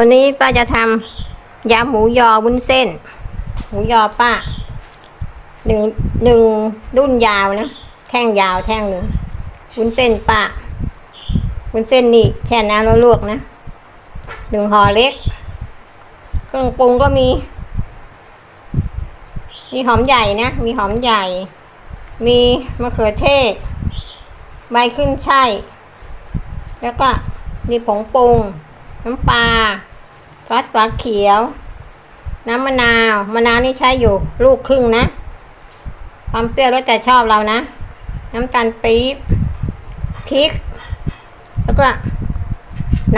วันนี้ป้าจะทำยำหมูยอวุ้นเส้น หมูยอป้าหนึ่งหนึ่งรุ่นยาวนะ แท่งยาวแท่งหนึ่งวุ้นเส้นป้าวุ้นเส้นนี่แช่น้ำแล้วลวกนะหนึ่งห่อเล็ก เครื่องปรุงก็มี มีหอมใหญ่นะ มีหอมใหญ่ มีมะเขือเทศ ใบขึ้นช่ายแล้วก็มีผงปรุงน้ำปลา ซอสฟ้าเขียว น้ำมะนาว มะนาวนี่ใช้อยู่ลูกครึ่งนะ ความเปรี้ยวแล้วแต่ชอบเรานะ น้ำตาลปี๊บพริก แล้วก็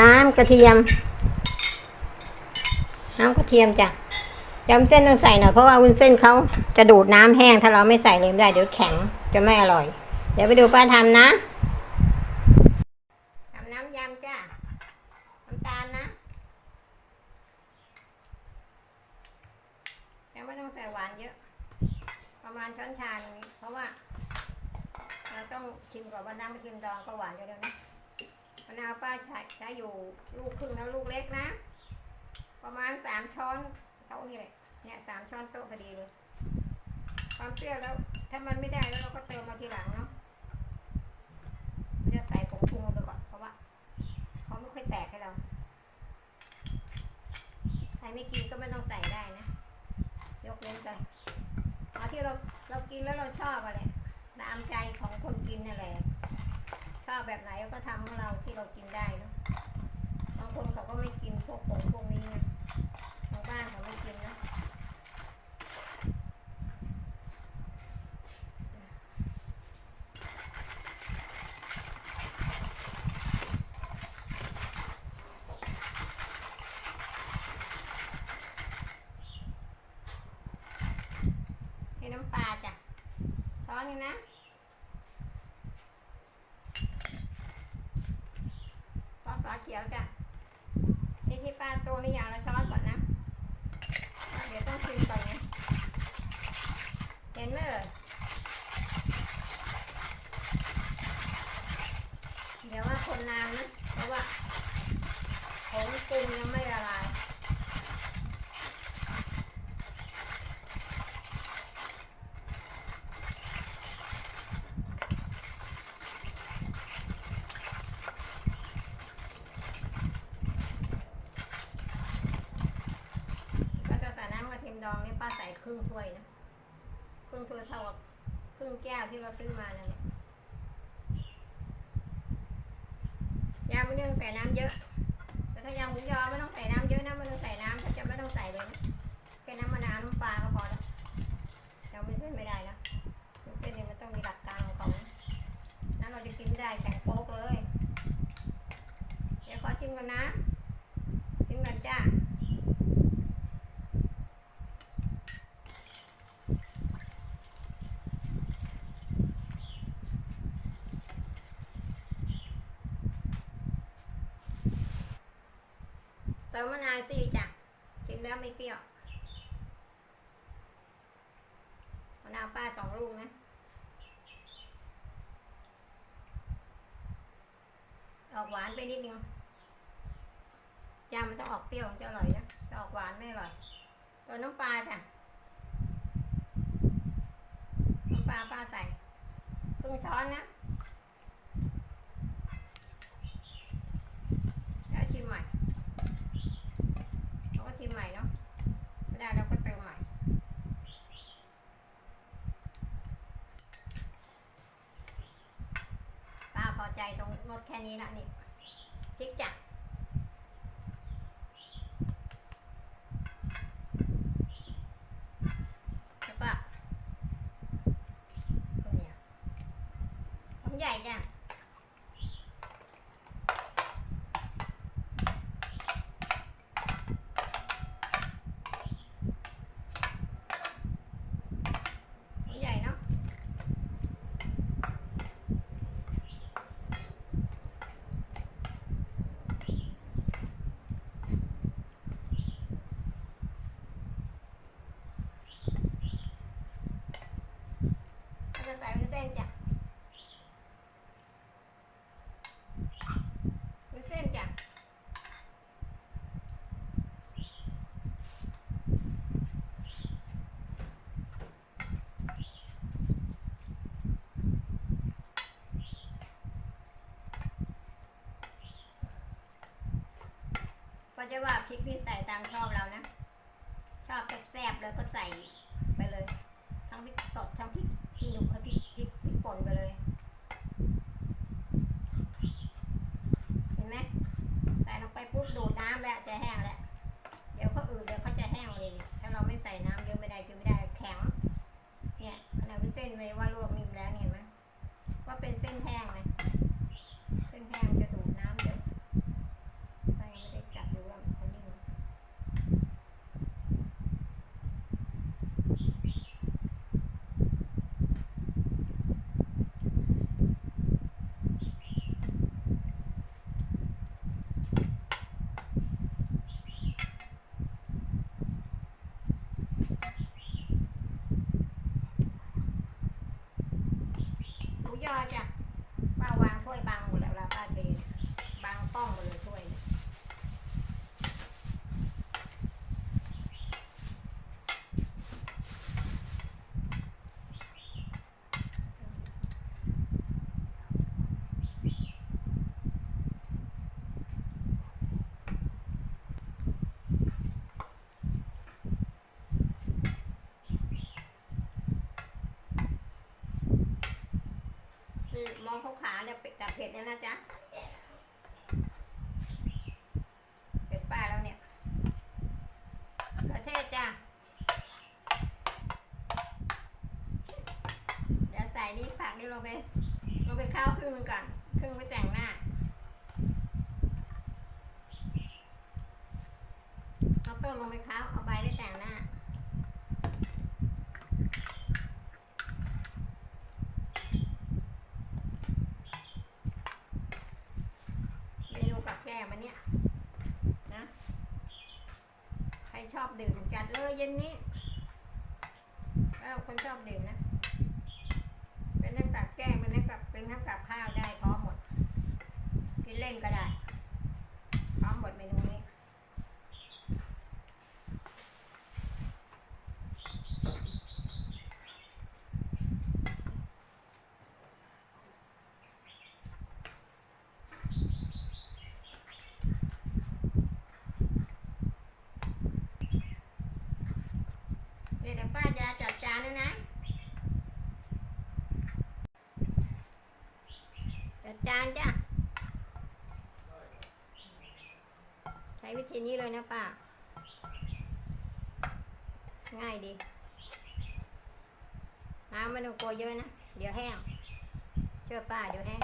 น้ำกระเทียม น้ำกระเทียมจ้ะยำเส้นต้องใส่หน่อยเพราะว่าวุ้นเส้นเขาจะดูดน้ำแห้ง ถ้าเราไม่ใส่เลยไม่ได้เดี๋ยวแข็งจะไม่อร่อย เดี๋ยวไปดูป้าทำนะทำน้ำยำจ้ะ น้ำตาลนะยังไม่ต้องใส่หวานเยอะ ประมาณช้อนชาหนึงนี้เพราะว่า เรา ต้องชิมก่อนว่าน้ำกระเทียมดองก็หวานอยู่แล้วนะมะนาวป้าใช้ใช้อยู่ลูกครึ่งแล้วลูกเล็กนะ ประมาณสามช้อนโต๊ะนี่แหละเนี่ยสามช้อนโต๊ะพอดีเลยความเปรี้ยวแล้ว ถ้ามันไม่ได้แล้วเราก็เติมมาทีหลังเนาะเราจะใส่ผงปรุงลงไปก่อนเพราะว่าเขาไม่ค่อยแตกให้เราใครไม่กินก็ไม่ต้องใส่ได้นะ ยกเว้นไปเอาที่เราเรากินแล้วเราชอบอะไร ตามใจของคนกินนั่นแหละชอบแบบไหนก็ทำของเราที่เรากินได้เนะบางคนเขาก็ไม่กินพวกผงพวกนี้นะบางบ้านเขาไม่กินนะให้น้ำปลาจ้ะช้อนนึงนะ ซอสปลาเขียวจ้ะ นี่ที่ป้าตัวนี่อย่างละช้อนก่อนนะ เดี๋ยวต้องชิมก่อนนะ เห็นไหมเอ่ยเดี๋ยวว่าคนนานนะ เพราะว่าผงปรุงยังไม่ละลายก็จะใส่น้ำกระเทียมดองนี่ป้าใส่ครึ่งถ้วยนะ ครึ่งถ้วยเท่ากับครึ่งแก้วที่เราซื้อมาเนั่นแหละยำไม่ต้องใส่น้ำเยอะ แต่ถ้ายำหมูยอไม่ต้องใส่น้ำเยอะนะไม่ต้องใส่น้ำถ้าจะไม่ต้องใส่เลยนะแค่น้ำมะนาวน้ำปลาก็พอแล้วเราไม่เส้นไม่ได้นะเส้นนี่มันต้องมีหลักการของนั้นเราจะกินไม่ได้แข็งโป๊กเลย เดี๋ยวขอชิมก่อนนะชิมก่อนจ้า มมะนาวสิจ้ะชิมแล้วไม่เปรี้ยวมะนาวป้าสองลูกนะ ออกหวานไปนิดนึงยำมันต้องออกเปรี้ยวจะอร่อยนะจะออกหวานไม่อร่อย ตัวน้ำปลาจ้ะน้ำปลาป้าใส่ครึ่งช้อนนะ แล้วชิมใหม่ เราก็ชิมใหม่เนาะไม่ได้เราก็เติมใหม่ ป้าพอใจต รงรสแค่นี้ละนี่พริกจ้ะ วุ้นเส้นจ้ะวุ้เส้นจ้ะก็จะว่าพริกที่ใส่ตามชอบเรานะ ชอบแซ่บๆแล้วก็ใส่ไปเลย ทั้งพริกสดทั้งพริกที่หนุ่มพริก ป่นไปเลย เห็นไหมใส่ลงไปปุ๊บดูดน้ำแล้วจะแห้งแล้ว เดี๋ยวเขาอืดเดี๋ยวเขาจะแห้งเลยเนี่ยถ้าเราไม่ใส่น้ำเยอะไม่ได้กินไม่ได้แข็ง เนี่ยขนาดเป็นเส้นเลยว่าลวกนิ่มแล้วเนี่ยเห็นไหมว่าเป็นเส้นแห้งเลยเส้นแห้งจะดูดน้ำเยอะไปไม่ได้จับดูว่าเขานิ่ม หมูยอจ้ะป้าวางถ้วยบางหมดแล้วละป้าเทบางป้องหมดเลยถ้วยเนี่ยนี่ มองเขาขาเนี่ยเป็ดแต่เผ็ดเนี่ยนะจ๊ะเป็ดป้าแล้วเนี่ยประเทศจ้ะเดี๋ยวใส่นี่ผักนี่ลงไปลงไปข้าวครึ่งนึงก่อนครึ่งไปแต่งหน้าเอาต้นลงไปข้าวเอาใบเมนูกับแกล้มอัน เนี่ยนะใครชอบดื่มจัดเลยเย็นนี้แล้วคนชอบดื่มนะ เป็นน้ำตักแก้มเป็นน้ำกับเป็นน้ำกับข้าวได้พร้อมหมดกินเล่นก็ได้ พร้อมหมดเมนูนี้ เดี๋ยวป้าจะจัดจานแล้วนะ จัดจานจ้ะ ใช้วิ ธีนี้เลยนะป้า ง่ายดี น้ำไม่ต้องกลัวเยอะนะ เดี๋ยวแห้ง เชื่อป้าเดี๋ยวแห้ง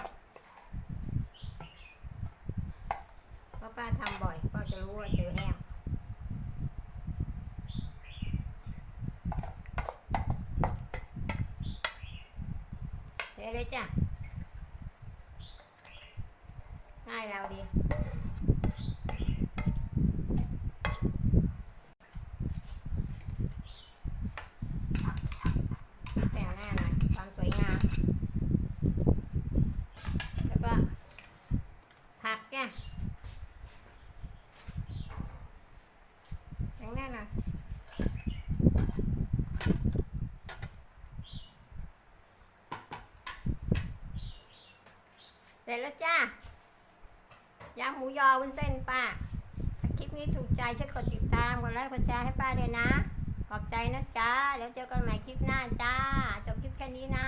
เพราะป้าทำบ่อยป้าจะรู้ว่าเดี๋ยวแห้งเดี๋ยวเลยจ้ะง่ายเราดี แต่งหน้าหน่อยความสวยงาม แล้วก็ผักจ้ะแต่งหน้าหน่อย เสร็จแล้วจ้ายำหมูยอวุ้นเส้นป้า ถ้าคลิปนี้ถูกใจช่วยกดติดตาม กดไลค์ กดแชร์ให้ป้าด้วยนะ ขอบใจนะจ้า แล้วเจอกันใหม่คลิปหน้าจ้า จบคลิปแค่นี้นะ